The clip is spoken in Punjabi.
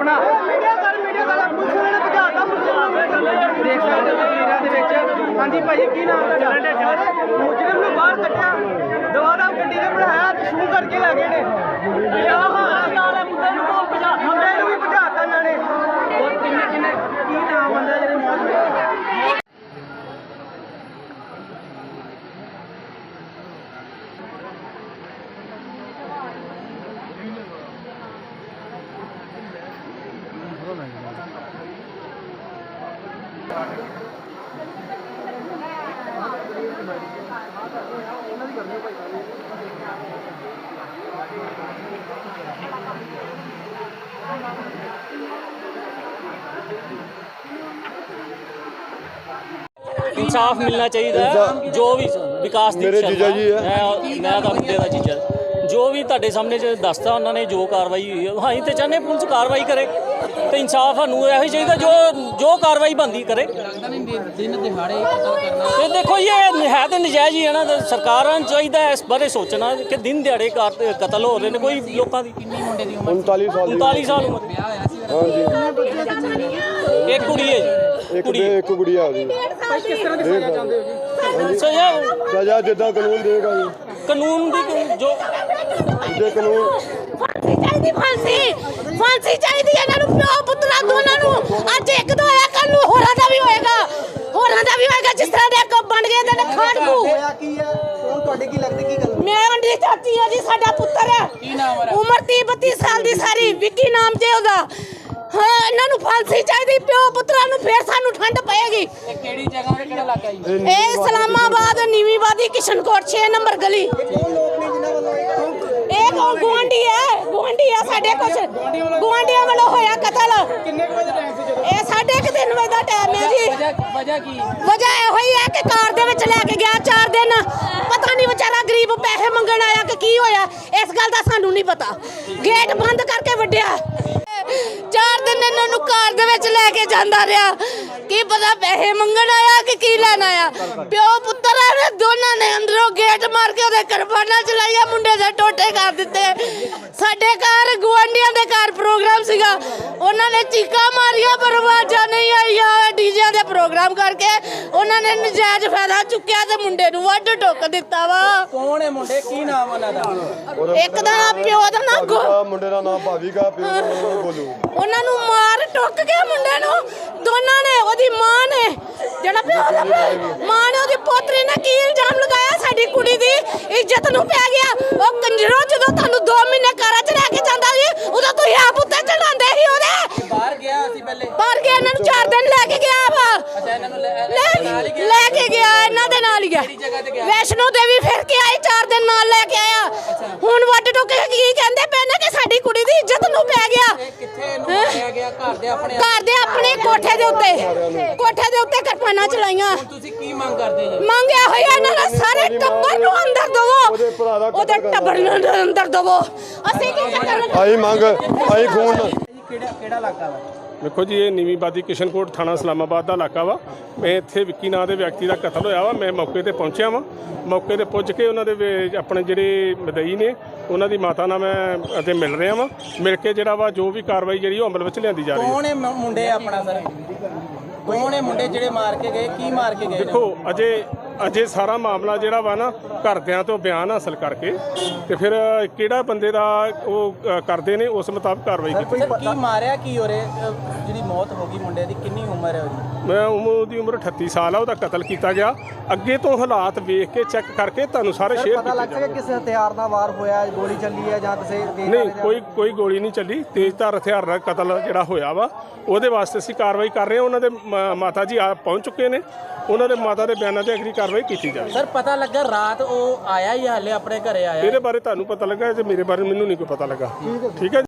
ਆਪਣਾ। ਮੀਡੀਆ ਕਰ ਮੀਡੀਆ ਕਰ ਪੁਲਿਸ ਵਾਲੇ ਨੇ ਭਜਾਤਾ ਮੁਸਲਿਮ ਦੇਖ ਸਕਦੇ ਹੋ ਤਸਵੀਰਾਂ ਦੇ ਵਿੱਚ। ਹਾਂਜੀ ਭਾਜੀ ਕੀ ਨਾਮ ਤੁਹਾਡਾ? ਮੁਜਰਮ ਨੂੰ ਬਾਹਰ ਕੱਢਿਆ। ਦਵਾ ਦਾ ਗੱਡੀ ਤੇ ਬਿਠਾਇਆ ਤੇ ਸ਼ੂ ਕਰਕੇ ਲੈ ਗਏ ਨੇ ਇਹ ਹਾਲ ਨਾਲ ਮੁੰਡੇ ਨੂੰ ਕੋਲ ਭਜਾ ਮੁੰਡੇ ਨੂੰ ਵੀ ਭਜਾਤਾ ਇਹਨਾਂ ਨੇ ਹੋਰ ਕਿੰਨੇ ਕਿੰਨੇ ਕੀ ਨਾਮ ਬੰਦਾ ਜਿਹੜੇ ਮੌਤ ਹੋਏ ਇਨਸਾਫ ਮਿਲਣਾ ਚਾਹੀਦਾ ਹੈ। ਜੋ ਵੀ ਵਿਕਾਸ ਦੀ ਮੇਰੇ ਜੀਜਾ ਜੀ ਹੈ। ਮੈਂ ਮੈਂ ਤਾਂ ਮੁੰਡੇ ਦਾ ਜੀਜਾ। ਜੋ ਵੀ ਤੁਹਾਡੇ ਸਾਹਮਣੇ ਚ ਦੱਸਤਾ ਉਹਨਾਂ ਨੇ ਜੋ ਕਾਰਵਾਈ ਹੋਈ ਹੈ ਹਾਂ ਅਸੀਂ ਤੇ ਚਾਹੁੰਦੇ ਹਾਂ ਪੁਲਿਸ ਕਾਰਵਾਈ ਕਰੇ ਤੇ ਇਨਸਾਫ ਸਾਨੂੰ ਇਹੋ ਹੀ ਚਾਹੀਦਾ ਜੋ ਜੋ ਕਾਰਵਾਈ ਬੰਦੀ ਕਰੇ। ਦਿਨ ਦਿਹਾੜੇ ਕਤਲ ਕਰਨਾ ਤੇ ਦੇਖੋ ਜੀ, ਇਹ ਹੈ ਤੇ ਨਜਾਇਜ਼ ਹੀ ਹੈ ਨਾ ਤੇ ਸਰਕਾਰਾਂ ਨੂੰ ਚਾਹੀਦਾ ਇਸ ਬਾਰੇ ਸੋਚਣਾ ਕਿ ਦਿਨ ਦਿਹਾੜੇ ਕਾਰ- ਕਤਲ ਹੋ ਰਹੇ ਨੇ ਕੋਈ ਲੋਕਾਂ ਦੀ। ਕਿੰਨੀ ਮੁੰਡੇ ਦੀ ਉਮਰ। 39 ਸਾਲ ਦੀ 39 ਸਾਲ ਉਮਰ। ਵਿਆਹ ਹੋਇਆ ਸੀ ਹਾਂਜੀ। ਇੱਕ ਕੁੜੀ ਹੈ ਜੀ। ਇੱਕ ਦੇ ਇੱਕ ਗੁੜੀਆ ਉਹਦੀ ਕਿਸ ਤਰ੍ਹਾਂ ਦੀ ਸਜ਼ਾ ਚਾਹੁੰਦੇ ਹੋ ਜੀ? ਸੋ ਇਹ ਸਜ਼ਾ ਜਿੱਦਾਂ ਕਾਨੂੰਨ ਦੇਗਾ ਜੀ। ਕਾਨੂੰਨ ਦੀ ਜੋ ਜੇ ਕਾਨੂੰਨ ਫਾਂਸੀ ਚਾਹੀਦੀ ਫਾਂਸੀ। ਫਾਂਸੀ ਚਾਹੀਦੀ ਹੈ ਇਹਨਾਂ ਨੂੰ ਪਿਓ ਪੁੱਤਰਾ ਦੋਨਾਂ ਨੂੰ। ਅੱਜ ਇੱਕ ਦਾ ਹੋਇਆ ਕੱਲ ਨੂੰ ਹੋਰਾਂ ਦਾ ਵੀ ਹੋਏਗਾ। ਹੋਰਾਂ ਦਾ ਵੀ ਹੋਏਗਾ ਜਿਸ ਤਰ੍ਹਾਂ ਦੇ ਅੱਗੋਂ ਬਣ ਗਏ ਦੇ ਨੇ ਖਾੜਕੂ ਹੋਇਆ ਕੀ ਹੈ? ਹੁਣ ਤੁਹਾਡੇ ਕੀ ਲੱਗਦੀ ਕੀ ਗੱਲ? ਮੈਂ ਉਹਦੀ ਚਾਚੀ ਹਾਂ ਜੀ ਸਾਡਾ ਪੁੱਤਰ ਹੈ। ਕੀ ਨਾਮ ਉਹਦਾ? ਉਮਰ 30 32 ਸਾਲ ਦੀ ਸਾਰੀ ਵਿੱਕੀ ਨਾਮ ਜੇ ਉਹਦਾ। ਹਾਂ ਇਹਨਾਂ ਨੂੰ ਫਾਂਸੀ ਚਾਹੀਦੀ ਪਿਓ ਪੁੱਤਰਾਂ ਨੂੰ ਫੇਰ ਸਾਨੂੰ ਠੰਡ ਪਏਗੀ। ਇਹ ਕਿਹੜੀ ਜਗ੍ਹਾ ਤੇ ਕਿਹੜਾ ਇਲਾਕਾ ਜੀ? ਇਹ ਇਸਲਾਮਾਬਾਦ ਨੀਵੀਂਵਾਦੀ ਕਿਸ਼ਨਕੋਟ 6 ਨੰਬਰ ਗਲੀ। ਕੌਣ ਲੋਕ ਨੇ ਜਿਨ੍ਹਾਂ ਵੱਲੋਂ ਇਹ ਕੰਮ ਇਹ ਕੌਣ? ਗੁਆਂਢੀ ਹੈ। ਗੁਆਂਢੀ ਹੈ ਸਾਡੇ ਕੁਛ। ਗੁਆਂਢੀਆਂ ਵੱਲੋਂ ਹੋਇਆ ਕਤਲ। ਕਿੰਨੇ ਕੁ ਵਜੇ ਟਾਈਮ ਸੀ ਜਦੋਂ? ਇਹ ਸਾਢੇ ਕੁ ਤਿੰਨ ਵਜੇ ਦਾ ਟਾਈਮ ਹੈ ਜੀ। ਵਜ੍ਹਾ ਵਜ੍ਹਾ ਕੀ? ਵਜ੍ਹਾ ਇਹੋ ਹੀ ਹੈ ਕਿ ਕਾਰ ਦੇ ਵਿੱਚ ਲੈ ਕੇ ਗਿਆ ਚਾਰ ਦਿਨ। ਪਤਾ ਨਹੀਂ ਵਿਚਾਰਾ ਗਰੀਬ ਪੈਸੇ ਮੰਗਣ ਆਇਆ ਕਿ ਕੀ ਹੋਇਆ। ਇਸ ਗੱਲ ਦਾ ਸਾਨੂੰ ਨਹੀਂ ਪਤਾ। ਗੇਟ ਬੰਦ ਕਰਕੇ ਵੱਡਿਆ ਚਾਰ ਦਿਨ ਇਹਨਾਂ ਨੂੰ ਕਾਰ ਦੇ ਵਿੱਚ ਲੈ ਕੇ ਜਾਂਦਾ ਰਿਹਾ। ਕੀ ਪਤਾ ਪੈਸੇ ਮੰਗਣ ਆਇਆ ਕਿ ਕੀ ਲੈਣ ਆਇਆ। ਪਿਓ ਪੁੱਤਰ ਨੇ, ਦੋਨਾਂ ਨੇ ਅੰਦਰੋਂ ਗੇਟ ਮਾਰ ਕੇ ਉਹਦੇ ਕਰਬਾਨਾ ਚਲਾਈਆ, ਮੁੰਡੇ ਦੇ ਟੋਟੇ ਕਰ ਦਿੱਤੇ। ਸਾਡੇ ਘਰ ਗੁਆਂਢੀਆਂ ਦੇ ਘਰ ਪ੍ਰੋਗਰਾਮ ਸੀਗਾ। ਉਹਨਾਂ ਨੇ ਚੀਕਾਂ ਮਾਰੀਆਂ ਪਰ ਆਵਾਜ਼ਾਂ ਨਹੀਂ ਆਈਆਂ ਡੀਜਿਆਂ ਦੇ ਪ੍ਰੋਗਰਾਮ ਕਰਕੇ ਉਹਨਾਂ ਨੇ ਨਜਾਇਜ਼ ਫਾਇਦਾ ਚੁੱਕਿਆ ਤੇ ਮੁੰਡੇ ਨੂੰ ਵੱਢ ਟੁੱਕ ਦਿੱਤਾ ਵਾ। ਕੌਣ ਹੈ ਮੁੰਡੇ? ਕੀ ਨਾਮ ਉਹਨਾਂ ਦਾ? ਇੱਕ ਦਾ ਨਾਂ ਪਿਓ ਦਾ ਨਾਂ ਗੋ ਆਹ ਮੁੰਡੇ ਦਾ ਨਾਮ ਭਾਵੀਗਾ ਪਿਓ ਦਾ ਨਾਮ ਬੋਲੂ। ਉਹਨਾਂ ਨੂੰ ਮਾਰ ਟੁੱਕ ਕੇ ਮੁੰਡੇ ਨੂੰ। ਦੋਨਾਂ ਨੇ ਉਹਦੀ ਮਾਂ ਨੇ। ਜਿਹੜਾ ਪਿਓ ਦਾ ਮਾਂ ਨੇ ਉਹਦੀ ਪੋਤਰੀ ਨੇ ਕੀ ਇਲਜ਼ਾਮ ਲਗਾਇਆ? ਸਾਡੀ ਕੁੜੀ ਦੀ ਇੱਜ਼ਤ ਨੂੰ ਪੈ ਗਿਆ। ਉਹ ਕੰਜਰੋ ਜਦੋਂ ਤੁਹਾਨੂੰ 2 ਮਹੀਨੇ ਘਰਾਂ 'ਚ ਰਹਿ ਕੇ ਜਾਂਦਾ ਸੀ ਉਦੋਂ ਤੁਸੀਂ ਆਪ ਉੱਤੇ ਚੜਾਉਂਦੇ ਸੀ ਉਹਦੇ। ਬਾਹਰ ਗਿਆ ਸੀ ਪਹਿਲੇ। ਪਰ ਕੇ ਇਹਨਾਂ ਨੂੰ 4 ਦਿਨ ਲੈ ਕੇ ਗਿਆ ਵਾ। ਲੈ ਕੇ ਗਿਆ ਇਹਨਾਂ ਦੇ ਨਾਲ ਹੀ ਗਿਆ। ਜਗ੍ਹਾ ਤੇ ਗਿਆ? ਵੈਸ਼ਨੋ ਦੇਵੀ ਫਿਰ ਕੇ ਆਈ 4 ਦਿਨ ਨਾਲ ਲੈ ਕੇ ਆਇਆ। ਹੁਣ ਵੱਡ ਟੁੱਕ ਕੇ ਕੀ ਕਹਿੰਦੇ ਪਏ ਨੇ ਕਿ ਸਾਡੀ ਕੁੜੀ ਦੀ ਇੱਜ਼ਤ ਨੂੰ ਪੈ ਗਿਆ? ਕਿੱਥੇ ਘਰ ਦੇ ਆਪਣੇ ਘਰ ਦੇ ਆਪਣੇ ਕੋਠੇ ਦੇ ਉੱਤੇ। ਕੋਠੇ ਦੇ ਉੱਤੇ ਕਿਰਪਾਨਾਂ ਚਲਾਈਆਂ ਤੁਸੀਂ ਕੀ ਮੰਗ ਕਰਦੇ ਜੀ? ਮੰਗਿਆ ਹੋਇਆ ਇਹਨਾਂ ਦਾ ਸਾਰੇ ਟੱਬਰ ਨੂੰ ਅੰਦਰ ਦਵੋ। ਉਹਦੇ ਟੱਬਰ ਨੂੰ ਅੰਦਰ ਦਵੋ। ਅਸੀਂ ਕੀ ਕਰਨਾ ਆਈ ਮੰਗ ਆਈ ਖੂਨ। ਕਿਹੜਾ ਕਿਹੜਾ ਇਲਾਕਾ ਵਾ? ਵੇਖੋ ਜੀ ਇਹ ਨੀਵੀਂ ਬਾਦੀ ਕਿਸ਼ਨਕੋਟ ਥਾਣਾ ਇਸਲਾਮਾਬਾਦ ਦਾ ਇਲਾਕਾ ਵਾ। ਮੈਂ ਇੱਥੇ ਵਿੱਕੀ ਨਾਂ ਦੇ ਵਿਅਕਤੀ ਦਾ ਕਤਲ ਹੋਇਆ ਵਾ। ਮੈਂ ਮੌਕੇ ਤੇ ਪਹੁੰਚਿਆ ਵਾ। ਮੌਕੇ ਤੇ ਪੁੱਜ ਕੇ ਉਹਨਾਂ ਦੇ ਆਪਣੇ ਜਿਹੜੇ ਮਦਈ ਨੇ ਉਹਨਾਂ ਦੀ ਮਾਤਾ ਨਾਲ ਮੈਂ ਅਤੇ ਮਿਲ ਰਿਹਾ ਵਾਂ। ਮਿਲ ਕੇ ਜਿਹੜਾ ਵਾ ਜੋ ਵੀ ਕਾਰਵਾਈ ਜਿਹੜੀ ਉਹ ਅਮਲ ਵਿੱਚ ਲਿਆਂਦੀ ਜਾ ਰਹੀ ਹੈ। ਕੌਣ ਹੈ ਮ- ਮੁੰਡੇ ਆਪਣਾ ਸਰ? ਕੌਣ ਹੈ ਮੁੰਡੇ ਜਿਹੜੇ ਮਾਰ ਕੇ ਗਏ? ਕੀ ਮਾਰ ਕੇ ਗਏ? ਦੇਖੋ ਅਜੇ ਅਜੇ ਸਾਰਾ ਮਾਮਲਾ ਜਿਹੜਾ ਵਾ ਨਾ ਘਰਦਿਆਂ ਤੋਂ ਬਿਆਨ ਹਾਸਲ ਕਰਕੇ ਤੇ ਫਿਰ ਕਿਹੜਾ ਬੰਦੇ ਦਾ ਉਹ ਕਰਦੇ ਨੇ ਉਸ ਮੁਤਾਬਕ ਕਾਰਵਾਈ ਕੀਤੀ ਕੀ ਮਾਰਿਆ ਕੀ ਹੋਰੇ ਜਿਹੜੀ ਮੌਤ ਹੋ ਗਈ ਮੁੰਡੇ ਦੀ ਕਿੰਨੀ ਉਮਰ ਹੈ ਉਹਦੀ? ਮੈਂ ਉਮਰ ਦੀ ਉਮਰ 38 ਸਾਲ ਆ ਉਹਦਾ ਕਤਲ ਕੀਤਾ ਗਿਆ। ਅੱਗੇ ਤੋਂ ਹਾਲਾਤ ਵੇਖ ਕੇ ਚੈੱਕ ਕਰਕੇ ਤੁਹਾਨੂੰ ਸਾਰੇ ਸ਼ੇਅਰ ਪਤਾ ਲੱਗ ਸਕਿਆ ਕਿਸੇ ਹਥਿਆਰ ਨਾਲ ਵਾਰ ਹੋਇਆ ਗੋਲੀ ਚੱਲੀ ਹੈ ਜਾਂ ਕਿਸੇ ਦੇ ਨਹੀਂ ਕੋਈ ਕੋਈ ਗੋਲੀ ਨਹੀਂ ਚੱਲੀ। ਤੇਜ਼ਧਾਰ ਹਥਿਆਰ ਨਾਲ ਕਤਲ ਜਿਹੜਾ ਹੋਇਆ ਵਾ ਉਹਦੇ ਵਾਸਤੇ ਅਸੀਂ ਕਾਰਵਾਈ ਕਰ ਰਹੇ ਹਾਂ। ਉਹਨਾਂ ਦੇ ਮ- ਮਾਤਾ ਜੀ ਆ ਪਹੁੰਚ ਚੁੱਕੇ ਨੇ। ਉਹਨਾਂ ਦੇ ਮਾਤਾ ਦੇ ਬਿਆਨਾਂ ਤੇ ਅਗਲੀ ਕਾਰਵਾਈ ਕੀਤੀ ਜਾਵੇ ਸਰ ਪਤਾ ਲੱਗਾ ਰਾਤ ਉਹ ਆਇਆ ਹੀ ਹਾਲੇ ਆਪਣੇ ਘਰੇ ਆਇਆ। ਇਹਦੇ ਬਾਰੇ ਤੁਹਾਨੂੰ ਪਤਾ ਲੱਗਾ ਜੇ ਮੇਰੇ ਬਾਰੇ ਮੈਨੂੰ ਨਹੀਂ ਕੋਈ ਪਤਾ ਲੱਗਾ। ਠੀਕ ਹੈ ਜੀ?